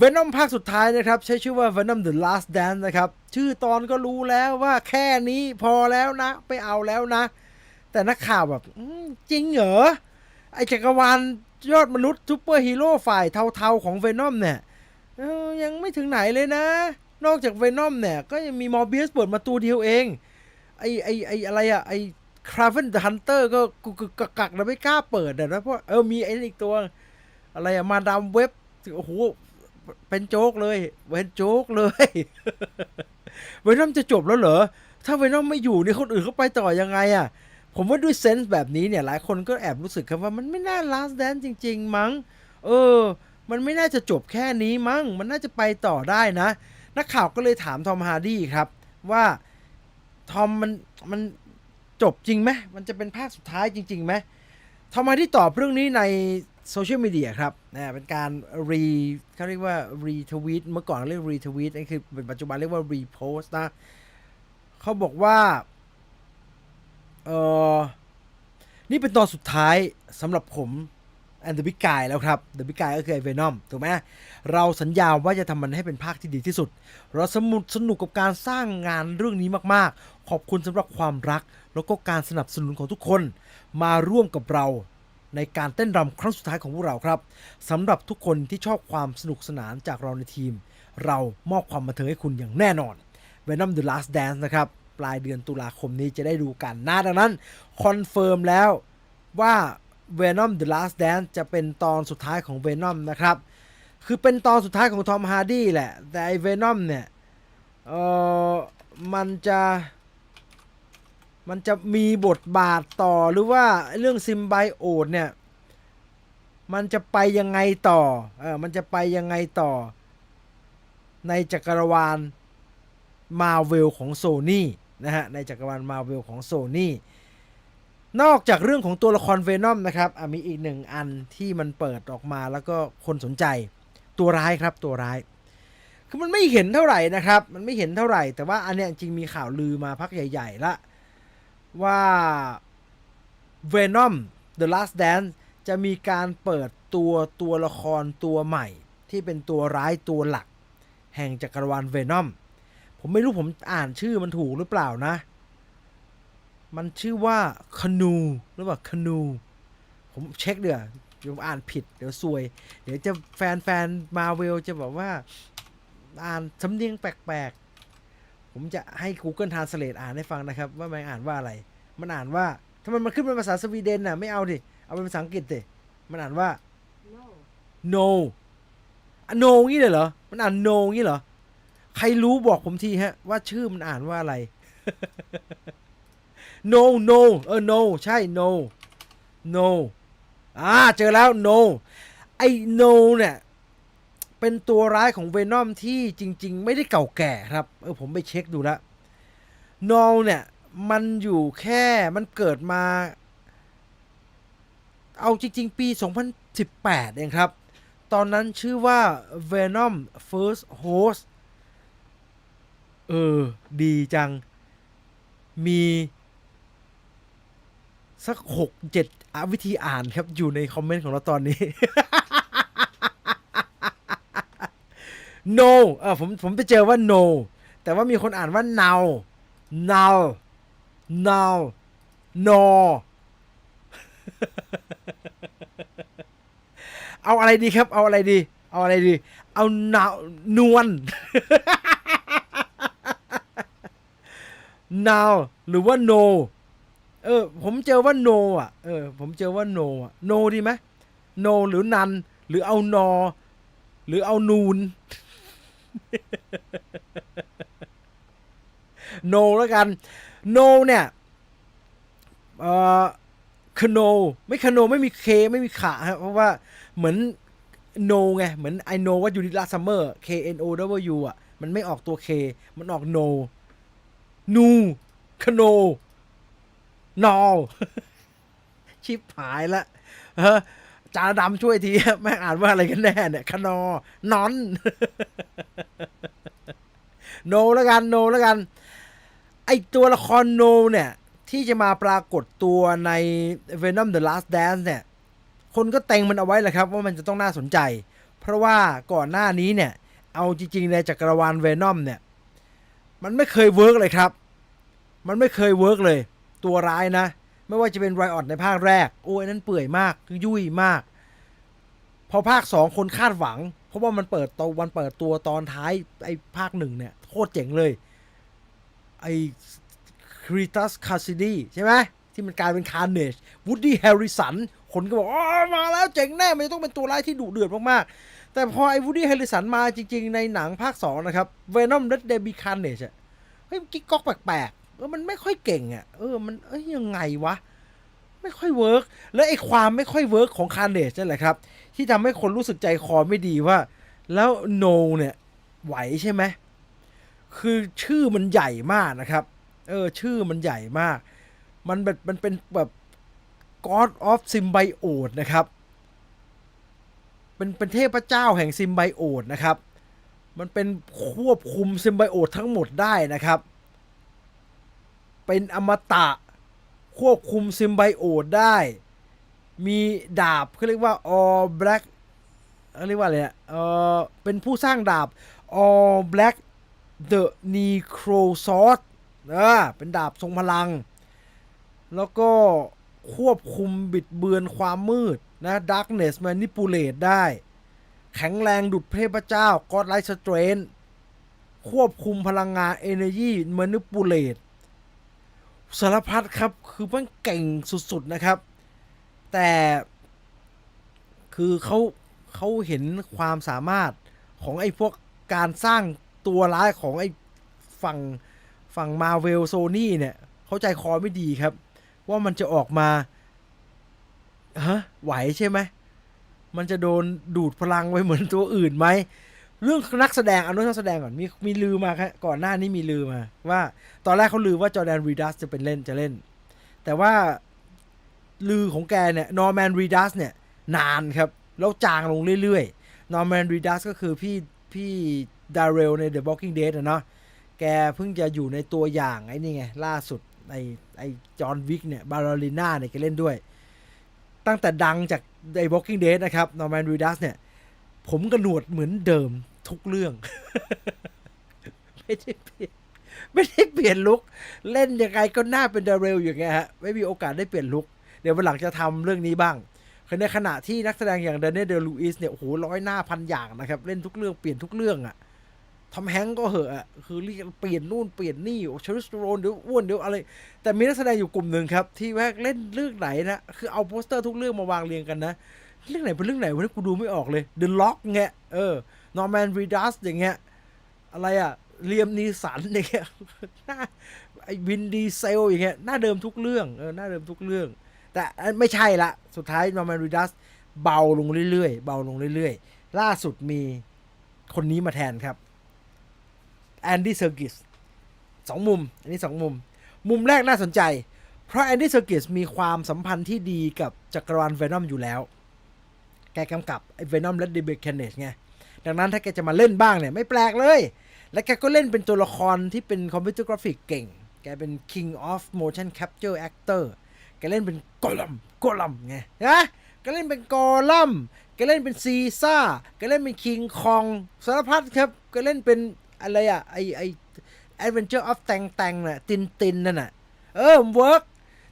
Venom ภาคสุดท้ายนะครับ ใช้ชื่อว่า Venom the Last Dance นะครับ ชื่อตอนก็รู้แล้วว่าแค่นี้พอแล้วนะ ไปเอาแล้วนะ แต่นักข่าวแบบจริงเหรอ ไอจักรวาลยอดมนุษย์ซูเปอร์ฮีโร่ฝ่ายเทาๆของ Venom เนี่ยยังไม่ถึงไหนเลยนะ นอกจาก Venom เนี่ย ก็ยังมีมอร์เบียสเปิดมาตัวเดียวเอง ไอไอไออะไรอะไอคราเวนเดอะฮันเตอร์ก็กุกกกักๆนะไม่กล้าเปิดนะเพราะเออมีไอ้อีกตัว อะไรอะมาดามเว็บโอ้โห เป็นโจ๊กเลยเป็นโจ๊กเลยเวนอมจะจบแล้วเหรอ ถ้าเวนอมไม่อยู่นี่คนอื่นเขาไปต่อยังไงอะผมว่าด้วยเซนส์แบบนี้เนี่ย หลายคนก็แอบรู้สึกครับว่ามันไม่น่า last dance จริง ๆ มั้ง เออ มันไม่น่าจะจบแค่นี้มั้ง มันน่าจะไปต่อได้นะ นักข่าวก็เลยถามทอมฮาร์ดี้ครับ ว่าทอมมันมันจบจริงไหมมันจะเป็นภาคสุดท้ายจริงๆไหมทอมฮาร์ดี้ตอบเรื่องนี้ใน โซเชียลมีเดียครับนะเป็นการรีเขาเรียกว่ารีทวีตเมื่อก่อนเรียกรีทวีตนี่คือเป็นปัจจุบันเรียกว่ารีโพสต์นะเขาบอกว่าเออนี่เป็นตอนสุดท้ายสำหรับผม and the big guy แล้วครับ the big guy ก็คือไอเวนอมถูกไหมเราสัญญาว่าจะทำมันให้เป็นภาคที่ดีที่สุด เราสนุกสนุกกับการสร้างงานเรื่องนี้มากๆ ขอบคุณสำหรับความรัก แล้วก็การสนับสนุนของทุกคน มาร่วมกับเรา ในการเต้นรำครั้งสุดท้ายของพวกเราครับสำหรับทุกคนที่ชอบความสนุกสนานจากเราในทีม เรามอบความบันเทิงให้คุณอย่างแน่นอน Venom The Last Dance นะครับ ปลายเดือนตุลาคมนี้จะได้ดูกันนะดังนั้นคอนเฟิร์มแล้วว่า Venom The Last Dance จะเป็นตอนสุดท้ายของ Venom นะครับ คือเป็นตอนสุดท้ายของทอมฮาร์ดี้แหละ แต่ไอ Venom เนี่ย เออมันจะ มันจะมีบทบาทต่อหรือว่าเรื่องซิมไบโอตเนี่ย มันจะไปยังไงต่อ เออ มันจะไปยังไงต่อ ในจักรวาลมาเวลของโซนี่นะฮะ ในจักรวาลมาเวลของโซนี่นอกจากเรื่องของตัวละครเวนอมนะครับอะมีอีกหนึ่งอันที่มันเปิดออกมาแล้วก็คนสนใจ ตัวร้ายครับตัวร้าย คือมันไม่เห็นเท่าไหร่นะครับ มันไม่เห็นเท่าไหร่ แต่ว่าอันเนี้ยจริงมีข่าวลือมาพักใหญ่ ๆ ละ ว่า Venom The Last Dance จะมีการเปิดตัวตัวละครตัวใหม่ ที่เป็นตัวร้ายตัวหลัก แห่งจักรวาล Venom ผมไม่รู้ผมอ่านชื่อมันถูกหรือเปล่านะ มันชื่อว่าคนูหรือเปล่าคนู ผมเช็คเดี๋ยวเดี๋ยวอ่านผิดเดี๋ยวซวย เดี๋ยวจะแฟนแฟนมาเวลจะบอกว่า อ่านสำเนียงแปลก ผมจะให้ Google Translate อ่านให้ฟังนะครับ ว่ามันอ่านว่าอะไร มันอ่านว่าทำไมมันขึ้นเป็นภาษาสวีเดนน่ะไม่เอาดิ เอาเป็นภาษาอังกฤษดิมันอ่านว่า no no อะ no งี้เลยเหรอ มันอ่าน no งี้เหรอ ใครรู้บอกผมทีฮะ ว่าชื่อมันอ่านว่าอะไร no no เออ no ใช่ no no อ่าเจอแล้ว no ไอ้ no เนี่ย เป็นตัวร้ายของเวนอมที่จริง ๆ ไม่ได้เก่าแก่ครับ เออผมไปเช็คดูแล้ว no เนี่ยมันอยู่แค่มันเกิดมา เอาจริง ๆ ปี 2018 เองครับ ตอนนั้นชื่อว่า Venom First Host เออ ดีจัง มี สักหกเจ็ดวิธีอ่านครับ อยู่ในคอมเมนต์ของเราตอนนี้ no เออผมผมไปเจอว่า no แต่ว่ามีคนอ่านว่า now now now no เอาอะไรดีครับ เอาอะไรดี เอาอะไรดี เอานาวนวล now หรือว่า no เออ ผมเจอว่า no อะ เออ ผมเจอว่า no อะ no ดีไหม no หรือนัน หรือเอานอ หรือเอานูน no แล้วกัน no เนี่ยเอ่อคโนไม่คโนไม่มีเคไม่มีขาครับเพราะว่าเหมือน no ไงเหมือน I know what you did last summer K N O W อะ มันไม่ออกตัว K มันออก no นูคโนนอชิบหายละเจาดำช่วยทีแม่งอ่านว่าอะไรกันแน่เนี่ยคนอนอน โนแล้วกันโนแล้วกัน ไอตัวละครโนเนี่ย ที่จะมาปรากฏตัวใน Venom The Last Dance เนี่ย คนก็เต็งมันเอาไว้แหละครับ ว่ามันจะต้องน่าสนใจ เพราะว่าก่อนหน้านี้เนี่ย เอาจริงๆในจักรวาลเวนอมเนี่ย มันไม่เคยเวิร์กเลยครับ มันไม่เคยเวิร์กเลย ตัวร้ายนะ ไม่ว่าจะเป็นไรออดในภาคแรก โอ้ยนั่นเปื่อยมากยุ่ยมาก พอภาคสองคนคาดหวัง เพราะว่ามันเปิดตัววันเปิดตัวตอนท้ายไอ้ภาคหนึ่งเนี่ยโคตรเจ๋งเลย ไอ้คริตัสคาซิดีใช่ไหมที่มันกลายเป็นคาร์เนจวูดดี้แฮร์ริสันคนก็บอกอ๋อมาแล้วเจ๋งแน่มันต้องเป็นตัวร้ายที่ดุเดือดมากๆ แต่พอไอ้วูดดี้แฮร์ริสันมาจริง ๆ ในหนังภาค 2 นะครับเวนอมเดดเดบีคาร์เนจอะเฮ้ยกิ๊กก๊อกแปลกๆ ออมันไม่ค่อยเก่งอะเออมันเอ้ยยังไงวะ ไม่ค่อยเวิร์กแล้วไอ้ความไม่ค่อยเวิร์กของคาร์เนจนั่นแหละครับ ที่ทำให้คนรู้สึกใจคอไม่ดีว่า แล้วโนเนี่ยไหวใช่ไหมคือชื่อมันใหญ่มากนะครับ เออ ชื่อมันใหญ่มาก มันแบบมันเป็นแบบ God of Symbiote นะครับ เป็นเป็นเทพเจ้าแห่งซิมไบโอตนะครับ มันเป็นควบคุมซิมไบโอตทั้งหมดได้นะครับ เป็นอมตะ ควบคุมซิมไบโอได้ มีดาบเขาเรียกว่า all black เขาเรียกว่าอะไรเนี่ยเออเป็นผู้สร้างดาบ all black the necro sword อ่าเป็นดาบทรงพลัง แล้วก็ควบคุมบิดเบือนความมืดนะ darkness manipulate ได้ แข็งแรงดุดเทพเจ้า god light strength ควบคุมพลังงาน energy manipulate สารพัดครับ คือมันเก่งสุด ๆ นะครับ แต่คือเขาเขาเห็นความสามารถของไอ้พวกการสร้างตัวร้ายของไอ้ฝั่งฝั่งมาเวลโซนี่เนี่ยเขาใจคอไม่ดีครับ ว่ามันจะออกมาฮะไหวใช่ไหมมันจะโดนดูดพลังไว้เหมือนตัวอื่นไหม เรื่องนักแสดงเอาเรื่องนักแสดงก่อนมีมีลือมาครับก่อนหน้านี้มีลือมา ว่าตอนแรกเขาลือว่าจอแดนรีดัสจะเป็นเล่นจะเล่น แต่ว่าลือของแกเนี่ยนอร์แมนรีดัสเนี่ยนานครับ แล้วจางลงเรื่อยๆนอร์แมนรีดัสก็คือพี่พี่ดาร์เรลใน The Walking Dead อะเนาะแกเพิ่งจะอยู่ในตัวอย่างไอ้นี่ไง ล่าสุดไอ้ไอ้จอห์นวิกเนี่ยบาร์ลิน่าเนี่ยแกเล่นด้วย ตั้งแต่ดังจากไอ้ Walking Dead นะครับนอร์แมนรีดัสเนี่ย ผมกระหนวดเหมือนเดิม ทุกเรื่อง ไม่ได้เปลี่ยนไม่ได้เปลี่ยนลุกเล่นยังไงก็หน่าเป็นเดเรลอย่างเงี้ยฮะไม่มีโอกาสได้เปลี่ยนลุกเดี๋ยววันหลังจะทำเรื่องนี้บ้างคือในขณะที่นักแสดงอย่างเดนเนเดลูอิสเนี่ยโอ้โหร้อยหน้าพันอย่างนะครับ เล่นทุกเรื่องเปลี่ยนทุกเรื่องอะทอมแฮงก์ก็เหอะอะคือเรียกเปลี่ยนนู่นเปลี่ยนนี่โอ้ชาริสโรนเดี๋ยวอ้วนเดี๋ยวอะไร แต่มีนักแสดงอยู่กลุ่มหนึ่งครับ ที่แม่เล่นเรื่องไหนนะ คือเอาโปสเตอร์ทุกเรื่องมาวางเรียงกันนะ เรื่องไหนเป็นเรื่องไหนวะนี่กูดูไม่ออกเลย The Lock เงี้ยเออนอร์แมนรีดัสอย่างเงี้ยอะไรอะเลียมนีสันอย่างเงี้ยหน้าไอ้วินดีเซลอย่างเงี้ยหน้าเดิมทุกเรื่องเออหน้าเดิมทุกเรื่อง แต่อันไม่ใช่ละสุดท้ายนอร์แมนรีดัสเบาลงเรื่อยๆเบาลงเรื่อยๆ ล่าสุดมีคนนี้มาแทนครับแอนดี้เซอร์กิสสองมุม อันนี้สองมุม มุมแรกน่าสนใจ เพราะแอนดี้เซอร์กิสมีความสัมพันธ์ที่ดีกับจักรวาลเวนอมอยู่แล้ว แกกำกับไอ้เวนอมและเดบิเคนเนชไง ดังนั้นถ้าแกจะมาเล่นบ้างเนี่ยไม่แปลกเลย และแกก็เล่นเป็นตัวละครที่เป็นคอมพิวเตอร์กราฟิกเก่ง แกเป็น King of Motion Capture Actor แกเล่นเป็นกอลัมกอลัมไงนะแกเล่นเป็นกอลัมแกเล่นเป็นซีซ่าแกเล่นเป็นคิงคองสารพัดครับแกเล่นเป็นอะไรอะไอไอ Adventure of แตงแตงน่ะตินตินนั่นน่ะ เออเวิร์ก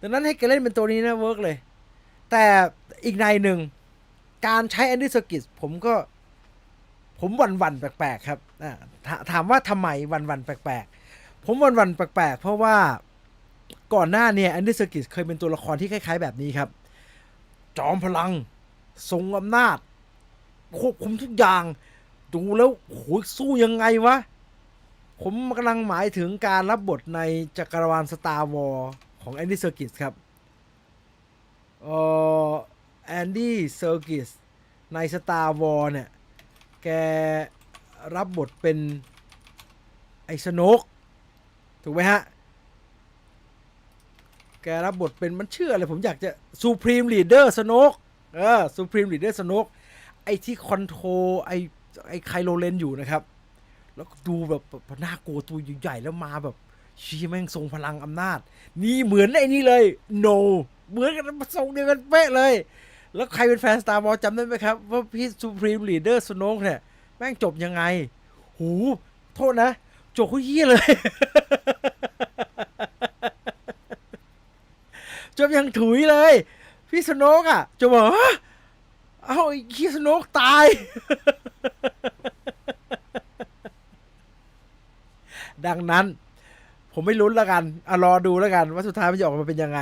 ดังนั้นให้แกเล่นเป็นตัวนี้นะเวิร์กเลย แต่อีกในหนึ่ง การใช้แอนดี้เซอร์กิสผมก็ ผมวันวันๆแปลกๆครับอ่าถามว่าทำไมวันวันๆแปลกๆ ผมวันวันๆแปลกๆ เพราะว่าก่อนหน้าเนี่ยแอนดี้เซอร์กิสเคยเป็นตัวละครที่คล้ายๆ แบบนี้ครับ จอมพลัง ทรงอำนาจ ควบคุมทุกอย่าง ดูแล้วโหสู้ยังไงวะ ผมกำลังหมายถึงการรับบทในจักรวาลสตาร์วอลของแอนดี้เซอร์กิสครับ เอ่อ แอนดี้เซอร์กิสในสตาร์วอลเนี่ย แกรับบทเป็น ไอ้สโนกถูกไหมฮะ แกรับบทเป็นมันเชื่ออะไร ผมอยากจะซูพรีมลีดเดอร์สโนกเออซูพรีมลีดเดอร์สโนกไอ้ที่คอนโทรไอ้ไอ้ไคโลเลนอยู่นะครับ แล้วดูแบบแบบน่ากลัวตัวใหญ่ๆแล้วมาแบบชี้แม่งทรงพลังอำนาจ นี่เหมือนไอ้นี่เลย no เหมือนกันทรงเดียวกันเป๊ะเลย แล้วใครเป็นแฟน Star Wars จำได้ไหมครับ ว่าพี่ Supreme Leader Snoke เนี่ย แม่งจบยังไง หู โทษนะ จบเขาเยี่ยเลย จบยังถุยเลย พี่สโนกอะ จะบอกฮะเอ้าไอ้ขี้สโนกตาย ดังนั้น ผมไม่ลุ้นแล้วกันอรอดูแล้วกัน ว่าสุดท้ายมันจะออกมาเป็นยังไง